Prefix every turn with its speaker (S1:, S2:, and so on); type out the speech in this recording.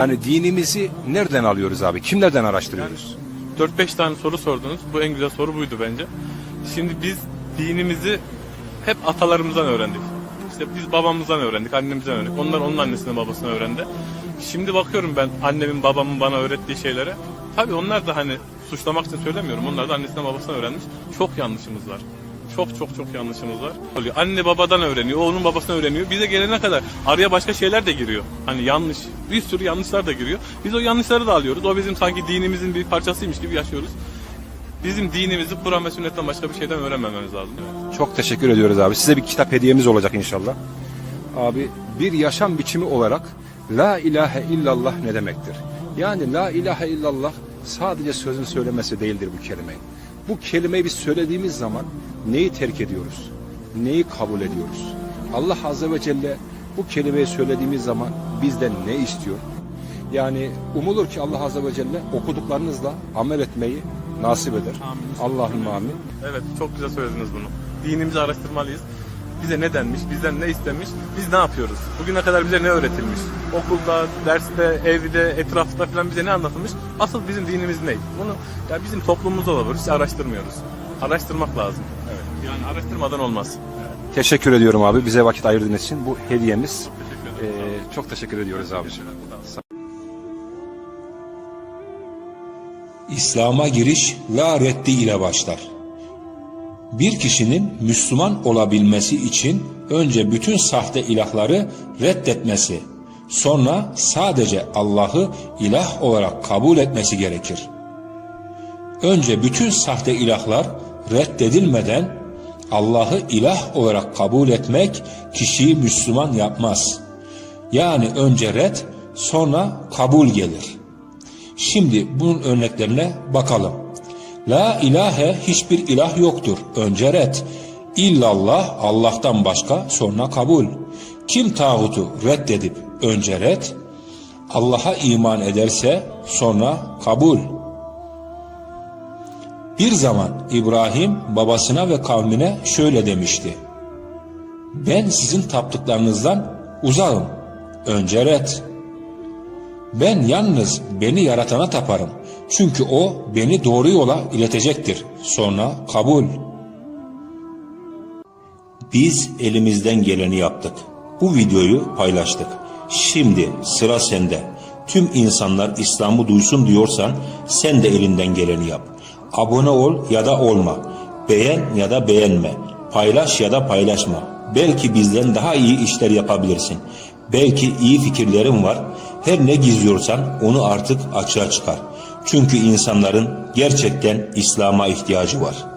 S1: Yani dinimizi nereden alıyoruz abi? Kimlerden araştırıyoruz?
S2: 4-5 tane soru sordunuz. Bu en güzel soru buydu bence. Şimdi biz dinimizi hep atalarımızdan öğrendik. İşte biz babamızdan öğrendik, annemizden öğrendik. Onlar onun annesine babasına öğrendi. Şimdi bakıyorum ben annemin babamın bana öğrettiği şeylere. Tabii onlar da hani suçlamak için söylemiyorum. Onlar da annesinden babasından öğrenmiş. Çok yanlışımız var. Çok çok çok yanlışımız var. Anne babadan öğreniyor, o onun babasından öğreniyor. Bize gelene kadar araya başka şeyler de giriyor. Hani yanlış, bir sürü yanlışlar da giriyor. Biz o yanlışları da alıyoruz. O bizim sanki dinimizin bir parçasıymış gibi yaşıyoruz. Bizim dinimizi Kur'an ve sünnetten başka bir şeyden öğrenmememiz lazım.
S1: Çok teşekkür ediyoruz abi. Size bir kitap hediyemiz olacak inşallah. Abi bir yaşam biçimi olarak La ilahe illallah ne demektir? Yani La ilahe illallah sadece sözün söylemesi değildir bu kelime. Bu kelimeyi biz söylediğimiz zaman neyi terk ediyoruz? Neyi kabul ediyoruz? Allah Azze ve Celle bu kelimeyi söylediğimiz zaman bizden ne istiyor? Yani umulur ki Allah Azze ve Celle okuduklarınızla amel etmeyi nasip eder. Allahümme amin.
S2: Evet, çok güzel söylediniz bunu. Dinimizi araştırmalıyız. Bize ne denmiş, bizden ne istenmiş, biz ne yapıyoruz? Bugüne kadar bize ne öğretilmiş? Okulda, derste, evde, etrafta falan bize ne anlatılmış? Asıl bizim dinimiz ne? Bunu ya bizim toplumumuzda da var, hiç araştırmıyoruz. Araştırmak lazım. Evet. Yani araştırmadan olmaz.
S1: Teşekkür ediyorum abi bize vakit ayırdığınız için. Bu hediyemiz.
S2: Teşekkür ederim.
S1: Ee, çok teşekkür ediyoruz abi.
S3: İslam'a giriş la reddi ile başlar. Bir kişinin Müslüman olabilmesi için önce bütün sahte ilahları reddetmesi, sonra sadece Allah'ı ilah olarak kabul etmesi gerekir. Önce bütün sahte ilahlar reddedilmeden Allah'ı ilah olarak kabul etmek kişiyi Müslüman yapmaz. Yani önce red, sonra kabul gelir. Şimdi bunun örneklerine bakalım. La ilahe hiçbir ilah yoktur. Önce red. İllallah Allah'tan başka sonra kabul. Kim tağutu reddedip önce red, Allah'a iman ederse sonra kabul. Bir zaman İbrahim babasına ve kavmine şöyle demişti. Ben sizin taptıklarınızdan uzağım. Önce red. Ben yalnız beni yaratana taparım. Çünkü o beni doğru yola iletecektir. Sonra kabul. Biz elimizden geleni yaptık. Bu videoyu paylaştık. Şimdi sıra sende. Tüm insanlar İslam'ı duysun diyorsan sen de elinden geleni yap. Abone ol ya da olma. Beğen ya da beğenme. Paylaş ya da paylaşma. Belki bizden daha iyi işler yapabilirsin. Belki iyi fikirlerin var. Her ne gizliyorsan onu artık açığa çıkar. Çünkü insanların gerçekten İslam'a ihtiyacı var.